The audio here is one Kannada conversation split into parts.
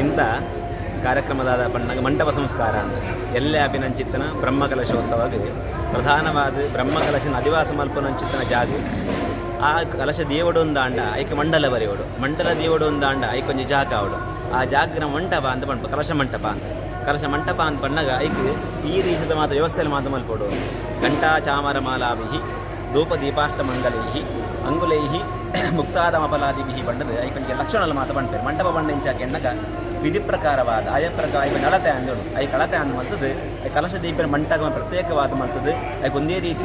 ಇಂಥ ಕಾರ್ಯಕ್ರಮದಾದ ಬಣ್ಣ ಮಂಟಪ ಸಂಸ್ಕಾರ ಎಲ್ಲ ಅಭಿನಂಚಿತ್ತನ ಬ್ರಹ್ಮಕಲಶೋತ್ಸವಾಗಿ ಪ್ರಧಾನವಾದ ಬ್ರಹ್ಮಕಲಶನ ಅಧಿವಾಸ ಮಲ್ಪನಂಚಿತ್ತನ ಜಾತಿ. ಆ ಕಲಶ ದೇವಡು ದಾಂಡ ಐಕೆ ಮಂಡಲ ಬರೆಯೋಡು ಮಂಡಲ ದೇವಡು ದಾಂಡ ಐಕೆ ಒಂಜಿ ಜಾಗ ಅವಡು ಆ ಜಾಗ್ರ ಮಂಟಪ ಅಂತ ಪಂಪ ಕಲಶ ಮಂಟಪ ಕಲಶ ಮಂಟಪ ಅಂತ ಬಣ್ಣಗ ಐಕೆ ಈ ರೀತಿಯ ಮಾತು ವ್ಯವಸ್ಥೆಯಲ್ಲಿ ಮಾತು ಮಲ್ಪಡು. ಘಂಟಾ ಚಾಮರ ಮಾಲಾಭಿ ಧೂಪ ದೀಪಾಷ್ಟ ಮಂಗಲೈಹಿ ಅಂಗುಲೈಹಿ ಮುಕ್ತಾದಮಪಲಾದಿಭಿ ಬಣ್ಣದ ಐಕನಿಗೆ ಲಕ್ಷಣಗಳು ಮಾತು ಬಂಡ್ಪೇರು ಮಂಟಪ ಬಣ್ಣ ಇಂಚಾಕ ಎಣ್ಣಗ ವಿಧಿ ಪ್ರಕಾರವಾದ, ಆಯ ಪ್ರಕಾರ ಐಕ ನಳತೆ ಅಂದಳು. ಐ ಕಳತೆ ಮಲ್ತದು ಐ ಕಲಶ ದೀಪಿನ ಪ್ರತ್ಯೇಕವಾದ ಮಲ್ತದು ಐಕ್ ಒಂದೇ ರೀತಿ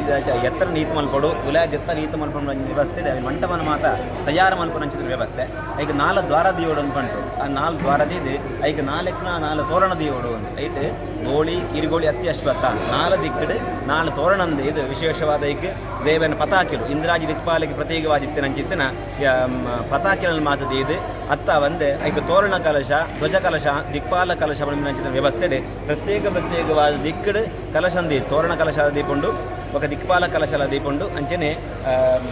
ಎತ್ತರ ನೀತಿ ಮಲ್ಪಡು, ಗುಲಾಬಿ ಎತ್ತರ ನೀತಿ ಮಲ್ಪಡ ವ್ಯವಸ್ಥೆ ಐ ಮಂಟಪನ ಮಾತ ತಯಾರು ಮಲ್ಪನಂಚಿದ ವ್ಯವಸ್ಥೆ. ಐಕ ನಾಲ್ಕು ದ್ವಾರ ದೀವೋಡು ಅನ್ಪಂಟು ಆ ನಾಲ್ ದ್ವಾರ ದೀದು ಐಕ ನಾಲ್ ತೋರಣ ದೀವೋಡು ಅಂತ. ಐಟ್ ಗೋಳಿ, ಕಿರಿಗೋಳಿ ನಾಲ ದಿಕ್ಕಡು ನಾಲ್ ತೋರಣಂದು ಇದು ವಿಶೇಷವಾದ ಐಕ್ ದೇವನ ಪತಾಕಿಲು. ಇಂದ್ರಾಜಿ ದಿಕ್ಪಾಲಿಗೆ ಪ್ರತ್ಯೇಕವಾದಿತ್ತೆ ನಂಚಿತ್ತಿನ ಪತಾಕಿರಲ್ಲಿ ಮಾತದ ಇದು. ಅತ್ತ ಒಂದೆ, ಐಕ ತೋರಣ ಕಲಶ, ಧ್ವಜ ಕಲಶ, ದಿಕ್ಪಾಲ ಕಲಶ ವ್ಯವಸ್ಥೆ ಪ್ರತ್ಯೇಕ ಪ್ರತ್ಯೇಕವಾದ ದಿಕ್ಕಡೆ ಕಲಶಂದಿ ತೋರಣ ಕಲಶ ದೀಪಂಡು ಒಕ ದಿಕ್ಪಾಲ ಕಲಶ ದೀಪಂಡು, ಅಂಚನೆ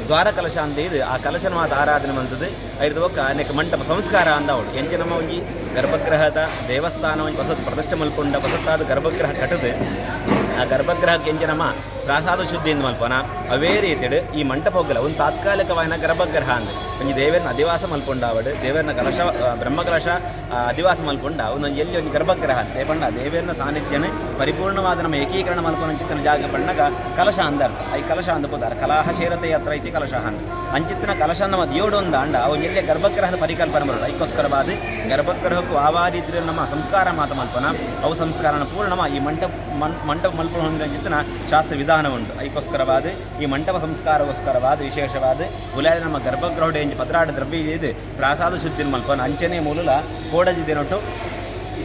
ದ್ವಾರ ಕಲಶ ಅಂದ ಇದು. ಆ ಕಲಶನ ಮಾತ್ರ ಆರಾಧನೆ ಮಂತದ್ದು ಐದು ಒಕ್ಕ ಅನೇಕ ಮಂಟಪ ಸಂಸ್ಕಾರ ಅಂದ ಅವಳು. ಎಂಜೆ ನಮ್ಮ ಒಂಜಿ ಗರ್ಭಗೃಹದ ದೇವಸ್ಥಾನ ಒಂದು ಹೊಸ ಪ್ರದರ್ಶನ ಮಲ್ಕೊಂಡ ಹೊಸತ್ತಾದ ಗರ್ಭಗೃಹ ಕಟ್ಟದೆ. ಆ ಪ್ರಸಾದ ಪ್ರಾಸಾದ ಶುದ್ಧಿಯಿಂದ ಮಲ್ಪನ ಅವೇ ರೀತಿಡ್ ಈ ಮಂಟಪ ಹೋಗಲ್ಲ ಒಂದು ತಾತ್ಕಾಲಿಕವಾದ ಗರ್ಭಗ್ರಹ ಅಂದ್ರೆ ಒಂಜಿ ದೇವರನ್ನ ಅಧಿವಾಸ ಮಲ್ಕೊಂಡಾವಡು ದೇವರನ್ನ ಕಲಶ ಬ್ರಹ್ಮಕಲಶ ಅಧಿವಾಸ ಮಲ್ಪೊಂಡ. ಒಂದೊಂದು ಎಲ್ಲಿ ಒಂದು ಗರ್ಭಗ್ರಹ ಅಂತ ಪಂಡ, ದೇವರನ್ನ ಸಾನ್ನಿಧ್ಯನ ಪರಿಪೂರ್ಣವಾದ ನಮ್ಮ ಏಕೀಕರಣ ಮಲ್ಪನ ಅಂಚಿತ್ತಿನ ಜಾಗ ಪಣ್ಣಗ ಕಲಶ ಅಂದರ್ಥ ಈ ಕಲಶ ಅಂದ ಪದಾರ. ಕಲಾಹ ಶೇರತೆ ಹತ್ರ ಐತಿ ಕಲಶ ಅಂದ. ಅಂಚಿತ್ತಿನ ಕಲಶ ನಮ್ಮ ದಿಯೋಡು ಒಂದು ಅಂಡ. ಅವು ಎಲ್ಲಿ ಗರ್ಭಗ್ರಹದ ಪರಿಕಲ್ಪನೆ ಬರೋದು ಐಕೋಸ್ಕರವಾದ ಗರ್ಭಗೃಹಕ್ಕೂ ಆವಾ ರೀತಿಯ ನಮ್ಮ ಸಂಸ್ಕಾರ ಮಾತ ಮಲ್ಪನ ಅವು ಸಂಸ್ಕಾರನ ಪೂರ್ಣಮ ಈ ಮಂಟಪ ಮಂಟಪ ಅಂಚಿತ್ತಿನ ಶಾಸ್ತ್ರ ವಿಧಾನ ಉಂಟು. ಐಕೋಸ್ಕರವಾದ ಈ ಮಂಟಪ ಸಂಸ್ಕಾರಗೋಸ್ಕರವಾದ ವಿಶೇಷವಾದ ಉಲಾಯ ನಮ್ಮ ಗರ್ಭಗ್ರಹಡೆ ಎಂಜಿ ಭದ್ರಾಟ ದ್ರವ್ಯ ಇದೆ ಪ್ರಾಸಾದ ಶುದ್ಧಿ ಮಲ್ಪನ ಅಂಚನೆ ಮೂಲಲ ಕೋಡಜಿದೇನೊಟ್ಟು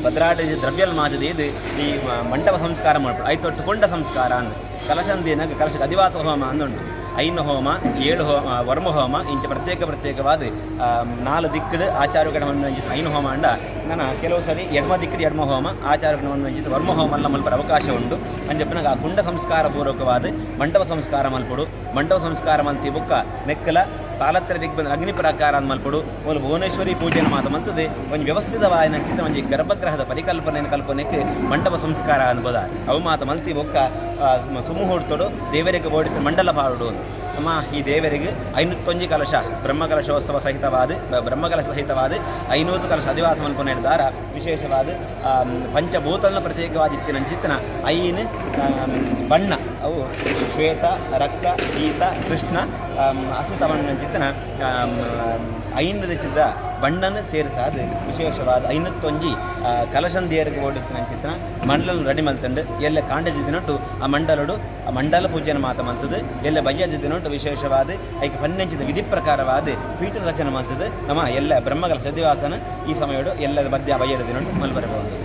ಭದ್ರಾಟ ದ್ರವ್ಯಲ್ ಮಾಜದ ಇದು ಈ ಮಂಟಪ ಸಂಸ್ಕಾರ ಮಾಡ್ಬೋದು ಐತೊಟ್ಟು ಕೊಂಡ ಸಂಸ್ಕಾರ ಅಂದ್. ಕಲಶಂದಿನಾಗ ಕಲಶ ಅಧಿವಾಸ ಹೋಮ ಅಂದುಂಡು ಐನು ಹೋಮ ಏಳು ಹೋಮ ವರ್ಮ ಹೋಮ ಇಂಚ ಪ್ರತ್ಯೇಕ ಪ್ರತ್ಯೇಕವಾದ ಆ, ನಾಲ್ ದಿಕ್ಕಡು ಆಚಾರಗಣ ಮಂಜಿತ ಐನು ಹೋಮ ಅಂಡ ನಾನು ಕೆಲವು ಸರಿ ಎಡ್ಮ ದಿಕ್ಕಡು ಎಡ್ಮ ಹೋಮ ಆಚಾರಗಣ ಮಂಜಿತ ವರ್ಮ ಹೋಮ ಎಲ್ಲ ಮಲ್ಪರ ಅವಕಾಶ ಉಂಟು ಅಂಜಪ್ಪನಾಗ ಆ ಕುಂಡ ಸಂಸ್ಕಾರ ಪೂರ್ವಕವಾದ ಮಂಟಪ ಸಂಸ್ಕಾರ ಮಲ್ಪಡು ಮಂಟಪ ಸಂಸ್ಕಾರ ಮಲ್ತಿ ಬುಕ್ಕ ನೆಕ್ಕಲ ತಾಲತ್ರ ದಿಗ್ಬಂಧ ಅಗ್ನಿ ಪ್ರಕಾರ ಅಂದ್ ಮಲ್ಪಡು ಒಂದು ಭುವನೇಶ್ವರಿ ಪೂಜೆನ ಮಾತ ಮಂತದೆ ಒಂದು ವ್ಯವಸ್ಥಿತವಾದ ನಂಚಿತ ಒಂಜಿ ಗರ್ಭಗೃಹದ ಪರಿಕಲ್ಪನೆ ಕಲ್ಪನೆಗೆ ಮಂಟಪ ಸಂಸ್ಕಾರ ಅನ್ಬೋದ ಅವು ಮಾತ ಮಲ್ತಿ ಬೊಕ್ಕ ಸುಮುಹೂರ್ತೋಡು ದೇವರಿಗೆ ಓಡಿತ ಮಂಡಲ ಪಾಡುಡು ನಮ್ಮ ಈ ದೇವರಿಗೆ ಐನೂತ್ತೊಂಜಿ ಕಲಶ, ಬ್ರಹ್ಮಕಲಶೋತ್ಸವ ಸಹಿತವಾದ ಬ್ರಹ್ಮಕಲಶ ಸಹಿತವಾದ ಐನೂತ್ತು ಕಲಶ ಅಧಿವಾಸ ಮಲ್ಪನೆ ದಾರ ವಿಶೇಷವಾದ ಪಂಚಭೂತನ ಪ್ರತ್ಯೇಕವಾದ ಇತ್ತಿನ ಚಿತ್ತನ ಐನ್ ಬಣ್ಣ, ಅವು ಶ್ವೇತ, ರಕ್ತ ಗೀತ ಕೃಷ್ಣ ಅಸುತವಣ್ಣ ಚಿತ್ತನ ಐನ್ ರಚಿತ ಬಣ್ಣನ ಸೇರಿಸಾದ ವಿಶೇಷವಾದ ಐನತ್ತೊಂಜಿ ಕಲಶಂದಿಯರಿಗೆ ಓಡಿತ್ತಿನ ಚಿತ್ರ. ಮಂಡಲ ರೆಡಿ ಮಲ್ತಂಡು, ಎಲ್ಲ ಕಾಂಡಜಿದಿನೊಟ್ಟು ಆ ಮಂಡಲಡು, ಆ ಮಂಡಲ ಪೂಜೆನ ಮಾತ ಮಲ್ತದೆ, ಎಲ್ಲ ಬಯ್ಯಜಿದಿನೊಟ್ಟು ವಿಶೇಷವಾದ, ಐಕೆ ಪನ್ನಂಚಿದ ವಿಧಿ ಪ್ರಕಾರವಾದ ಪೀಠ ರಚನೆ ಮಲ್ತದೆ. ನಮ್ಮ ಎಲ್ಲ ಬ್ರಹ್ಮಗಳ ಸದಿವಾಸನ ಈ ಸಮಯಡು ಎಲ್ಲದ ಮಧ್ಯ ಬಯ್ಯ ದಿನೊಟ್ಟು ಮಲ್ಬರಬಹುದು.